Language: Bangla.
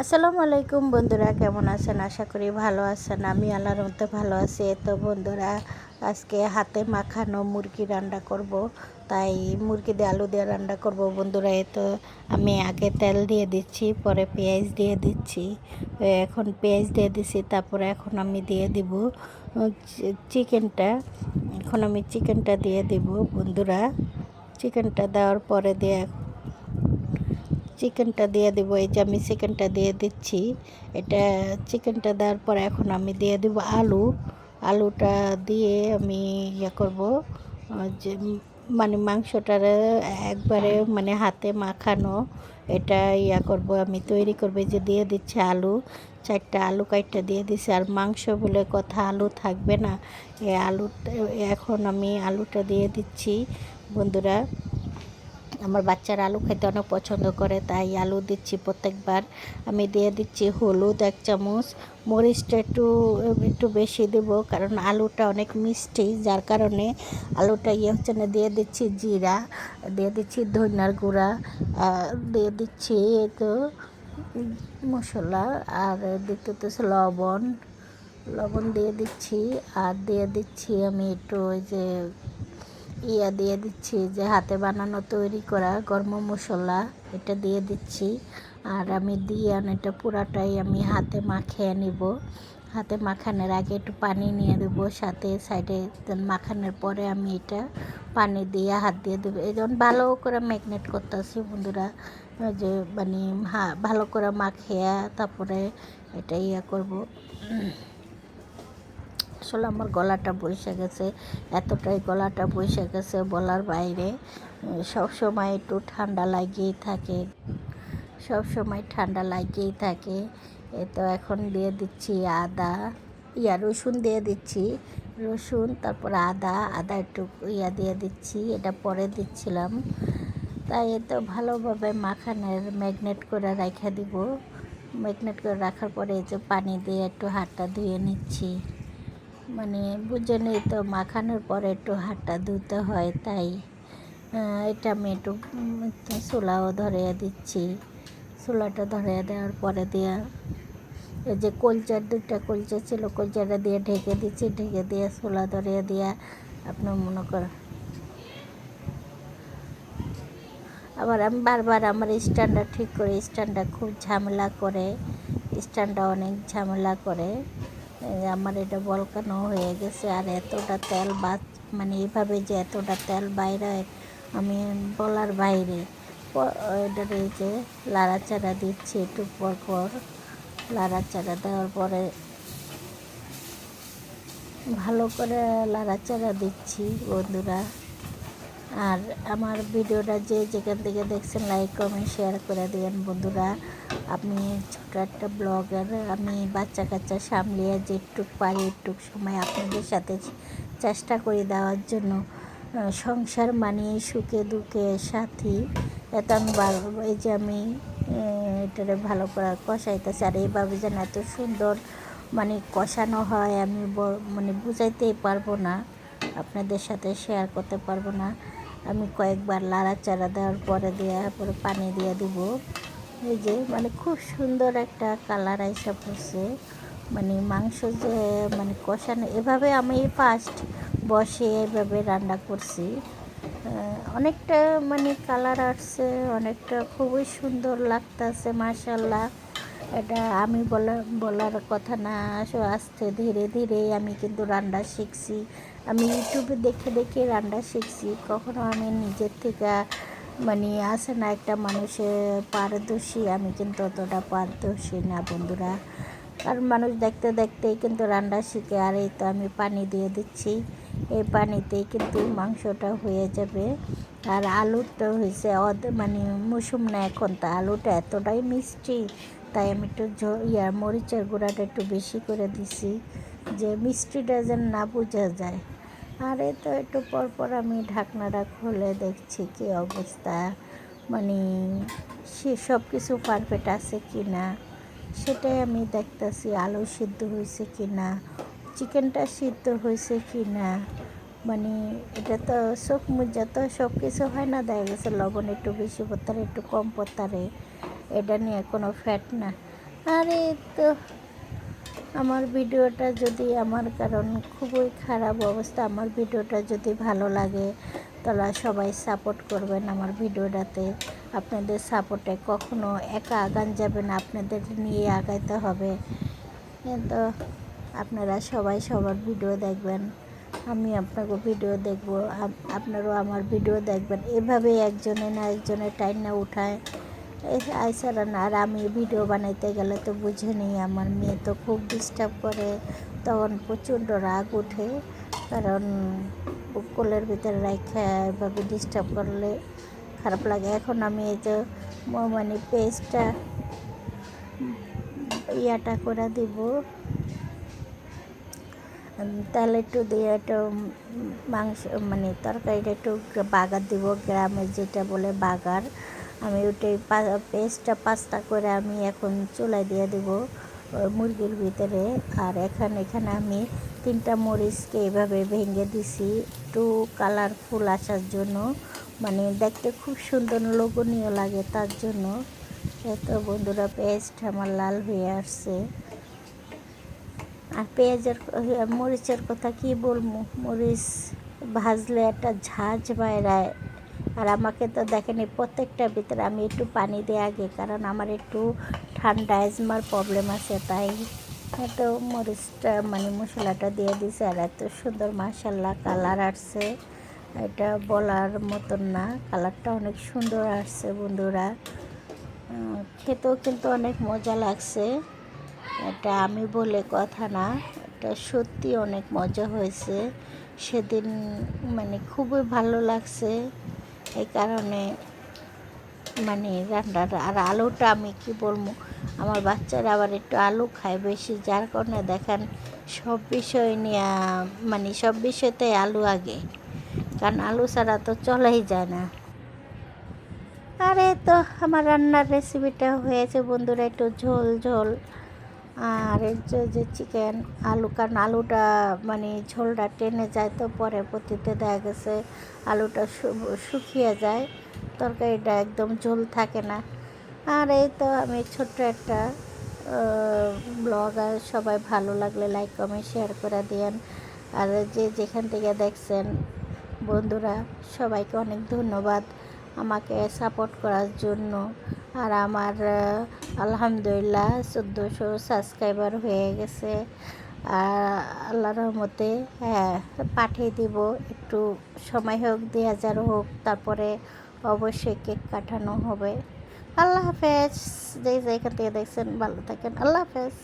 আসসালামু আলাইকুম বন্ধুরা, কেমন আছেন? আশা করি ভালো আছেন। আমি আল্লাহর মধ্যে ভালো আছি। তো বন্ধুরা, আজকে হাতে মাখানো মুরগি রান্না করব। তাই মুরগি দিয়ে আলু দিয়ে রান্না করব বন্ধুরা। এ তো আমি আগে তেল দিয়ে দিচ্ছি, পরে পেঁয়াজ দিয়ে দিচ্ছি। এখন পেঁয়াজ দিয়ে দিচ্ছি তারপরে এখন আমি দিয়ে দিব চিকেনটা। এখন আমি চিকেনটা দিয়ে দিব বন্ধুরা। চিকেনটা দেওয়ার পরে দিয়ে চিকেনটা দিয়ে দেবো, এই যে আমি চিকেনটা দিয়ে দিচ্ছি। এটা চিকেনটা দেওয়ার পর এখন আমি দিয়ে দেবো আলু। আলুটা দিয়ে আমি ইয়ে করব যে মানে মাংসটার একবারে মানে হাতে মাখানো, এটা ইয়া করব, আমি তৈরি করব যে দিয়ে দিচ্ছি আলু। চারটা আলু কাইটটা দিয়ে দিছি, আর মাংস বলে কথা আলু থাকবে না। এই আলুটা, এখন আমি আলুটা দিয়ে দিচ্ছি, বন্ধুরা। আমার বাচ্চারা আলু খেতে অনেক পছন্দ করে, তাই আলু দিচ্ছি প্রত্যেকবার। আমি দিয়ে দিচ্ছি হলুদ এক চামচ, মরিচটা একটু একটু বেশি দেব কারণ আলুটা অনেক মিষ্টি, যার কারণে আলুটা ইয়ে হচ্ছে না, দিয়ে দিচ্ছি জিরা, দিয়ে দিচ্ছি ধনিয়ার গুঁড়া দিয়ে দিচ্ছি তো মশলা, আর দিতে হচ্ছে লবণ লবণ দিয়ে দিচ্ছি, আর দিয়ে দিচ্ছি আমি একটু ওই যে ইয়া দিয়ে দিচ্ছি, যে হাতে বানানো তৈরি করা গরম মশলা, এটা দিয়ে দিচ্ছি। আর আমি দিয়ে এটা পুরাটাই আমি হাতে মাখিয়ে নিব। হাতে মাখানোর আগে একটু পানি নিয়ে দেবো সাথে, সাইডে মাখানোর পরে আমি এটা পানি দিয়ে হাত দিয়ে দেবো। এই যেমন ভালো করে ম্যাগনেট করতেছি বন্ধুরা যে মানে ভালো করে মাখিয়ে তারপরে এটা ইয়া করব। আসলে আমার গলাটা বসে গেছে, এতটাই গলাটা বসে গেছে বলার বাইরে। সব সময় একটু ঠান্ডা লাগিয়েই থাকে, সব সময় ঠান্ডা লাগিয়েই থাকে। এ তো এখন দিয়ে দিচ্ছি আদা, ইয়া রসুন দিয়ে দিচ্ছি, রসুন, তারপর আদা আদা একটু ইয়া দিয়ে দিচ্ছি, এটা পরে দিচ্ছিলাম। তাই এ তো ভালোভাবে মাখানের ম্যাগনেট করে রেখে দিব। ম্যাগনেট করে রাখার পরে এই যে পানি দিয়ে একটু হাতটা ধুয়ে নিচ্ছি। মানে বুঝে নেই তো, মাখানোর পরে একটু হাতটা ধুতে হয়, তাই এটা আমি একটু চুলাও ধরিয়ে দিচ্ছি। চুলাটা ধরিয়ে দেওয়ার পরে দিয়া এই যে কলচার দুটা কলচা ছিল কলচাটা দিয়ে ঢেকে দিচ্ছি, ঢেকে দিয়ে চুলা ধরিয়ে দিয়া আপনার মনে কর আবার আমি বারবার আমার স্ট্যান্ডটা ঠিক করে, স্ট্যান্ডটা খুব ঝামেলা করে, স্ট্যান্ডটা অনেক ঝামেলা করে। আমার এটা বলকানো হয়ে গেছে আর এতটা তেল বাদ মানে এইভাবে যে এতটা তেল বাইরে আমি বলার বাইরে। এটার এই যে লাড়াচাড়া দিচ্ছি একটু পর পর। লাড়াচাড়া দেওয়ার পরে ভালো করে লাড়াচাড়া দিচ্ছি বন্ধুরা। আর আমার ভিডিওটা যে যেখান থেকে দেখছেন লাইক কমেন্ট শেয়ার করে দিবেন বন্ধুরা। আমি ছোটো একটা ব্লগার আমি বাচ্চা কাচ্চা সামলিয়ে যেটুক পারি একটুক সময় আপনাদের সাথে চেষ্টা করে দেওয়ার জন্য। সংসার মানিয়ে সুখে দুঃখে সাথী। এত আমি এই যে আমি এটারে ভালো করে কষাইতেছি। আর এইভাবে যেন এত সুন্দর মানে কষানো হয়, আমি মানে বুঝাইতেই পারব না, আপনাদের সাথে শেয়ার করতে পারব না। আমি কয়েকবার লাড়াচাড়া দেওয়ার পরে দেওয়া পরে পানি দিয়ে দিব। এই যে মানে খুব সুন্দর একটা কালার আইসা পড়ছে। মানে মাংস যে মানে কষানো, এভাবে আমি ফার্স্ট বসে এভাবে রান্না করছি। অনেকটা মানে কালার আসছে, অনেকটা খুবই সুন্দর লাগতেছে মাসাল্লাহ এটা আমি বলা, বলার কথা না, আসো, আস্তে ধীরে ধীরে আমি কিন্তু রান্না শিখছি। আমি ইউটিউবে দেখে দেখে রান্না শিখছি। কখনো আমি নিজের থেকে মানে আসে না একটা মানুষের পারদর্শী, আমি কিন্তু অতটা পারদর্শী না বন্ধুরা। কারণ মানুষ দেখতে দেখতেই কিন্তু রান্না শিখে, আর এই তো আমি পানি দিয়ে দিচ্ছি। এই পানিতেই কিন্তু মাংসটা হয়ে যাবে। আর আলুটা হয়েছে মানে মৌসুম না এখন, তা আলুটা এতটাই মিষ্টি, তাই আমি একটু ইয়ার মরিচের গুঁড়াটা একটু বেশি করে দিছি, যে মিষ্টিটা যেন না বোঝা যায়। আর এই তো একটু পর পর আমি ঢাকনাটা খুলে দেখছি কি অবস্থা। মানে সে সব কিছু পারফেক্ট আছে কি না সেটাই আমি দেখতেছি, আলু সিদ্ধ হয়েছে কি না চিকেনটা সিদ্ধ হয়েছে কি না মানে এটা তো চোখ মুজা তো সব কিছু হয় না, দেখা গেছে লবণ একটু বেশি পড়তারে, একটু কম পড়তারে। এটা নিয়ে কোনো ফ্যাট না। আরে তো আমার ভিডিওটা যদি আমার কারণ খুবই খারাপ অবস্থা, আমার ভিডিওটা যদি ভালো লাগে, তাহলে সবাই সাপোর্ট করবেন আমার ভিডিওটাতে। আপনাদের সাপোর্টে কখনো একা আগান যাবে না, আপনাদের নিয়ে আগাইতে হবে। তো আপনারা সবাই সবার ভিডিও দেখবেন, আমি আপনাকে ভিডিও দেখব, আপ- আপনারাও আমার ভিডিও দেখবেন। এভাবে একজনে না একজনে টাইম না উঠায়। আইসারা না, আর আমি ভিডিও বানাইতে গেলে তো বুঝে নিই, আমার মেয়ে তো খুব ডিস্টার্ব করে। তখন প্রচণ্ড রাগ ওঠে, কারণ কোলের ভিতরে রাখা এভাবে ডিস্টার্ব করলে খারাপ লাগে। এখন আমি এই ম- মানে পেস্টটা ইয়াটা করে দিব। তাহলে একটু দিয়ে একটু মাংস মানে তরকারিটা একটু বাগার দিব গ্রামে যেটা বলে বাগার। আমি ওটাই পেস্টটা পাস্তা করে আমি এখন চুলাই দিয়ে দেব মুরগির ভিতরে। আর এখানে এখানে আমি তিনটা মরিচকে এভাবে ভেঙে দিছি, একটু কালারফুল আসার জন্য। মানে দেখতে খুব সুন্দর লোভনীয় লাগে তার জন্য। এত বন্ধুরা পেস্ট আমার লাল হয়ে আসছে। আর পেঁয়াজের মরিচের কথা কি বলব? মরিচ ভাজলে একটা ঝাঁঝ বাইরায় আর আমাকে তো দেখেনি প্রত্যেকটার ভিতরে আমি একটু পানি দিই আগে, কারণ আমার একটু ঠান্ডা অ্যাজমার প্রবলেম আছে, তাই এত মরিচটা মানে মশলাটা দিয়ে দিছে আর এত সুন্দর মাসাল্লাহ কালার আসছে। এটা বলার মতন না কালারটা অনেক সুন্দর আসছে বন্ধুরা। খেতেও কিন্তু অনেক মজা লাগছে। এটা আমি বলে কথা না, এটা সত্যি অনেক মজা হয়েছে। সেদিন মানে খুবই ভালো লাগছে। এই কারণে মানে রান্নাটা আর আলুটা আমি কি বলব, আমার বাচ্চারা আবার একটু আলু খায় বেশি, যার কারণে দেখেন সব বিষয় নিয়ে মানে সব বিষয়তে আলু আগে। কারণ আলু ছাড়া তো চলাই যায় না। আরে তো আমার রান্নার রেসিপিটা হয়েছে বন্ধুরা, একটু ঝোল ঝোল। আর এই যে চিকেন আলু, কারণ আলুটা মানে ঝোলটা টেনে যায় তো পরে পতিতে দেখা গেছে আলুটা শুকিয়ে যায়, তরকারিটা একদম ঝোল থাকে না। আর এই তো আমি ছোট্ট একটা ব্লগ আর সবাই ভালো লাগলে লাইক কমেন্ট শেয়ার করে দিয়েন। আর যে, যেখান থেকে দেখছেন বন্ধুরা, সবাইকে অনেক ধন্যবাদ আমাকে সাপোর্ট করার জন্য। আর আমার আলহামদুলিল্লাহ চোদ্দোশো সাবস্ক্রাইবার হয়ে গেছে। আর আল্লাহ রহমতে হ্যাঁ পাঠিয়ে দিব। একটু সময় হোক দুই হাজার হোক, তারপরে অবশ্যই কেক কাটানো হবে। আল্লাহ হাফেজ। যে যেখান থেকে দেখছেন, ভালো থাকেন। আল্লাহ হাফেজ।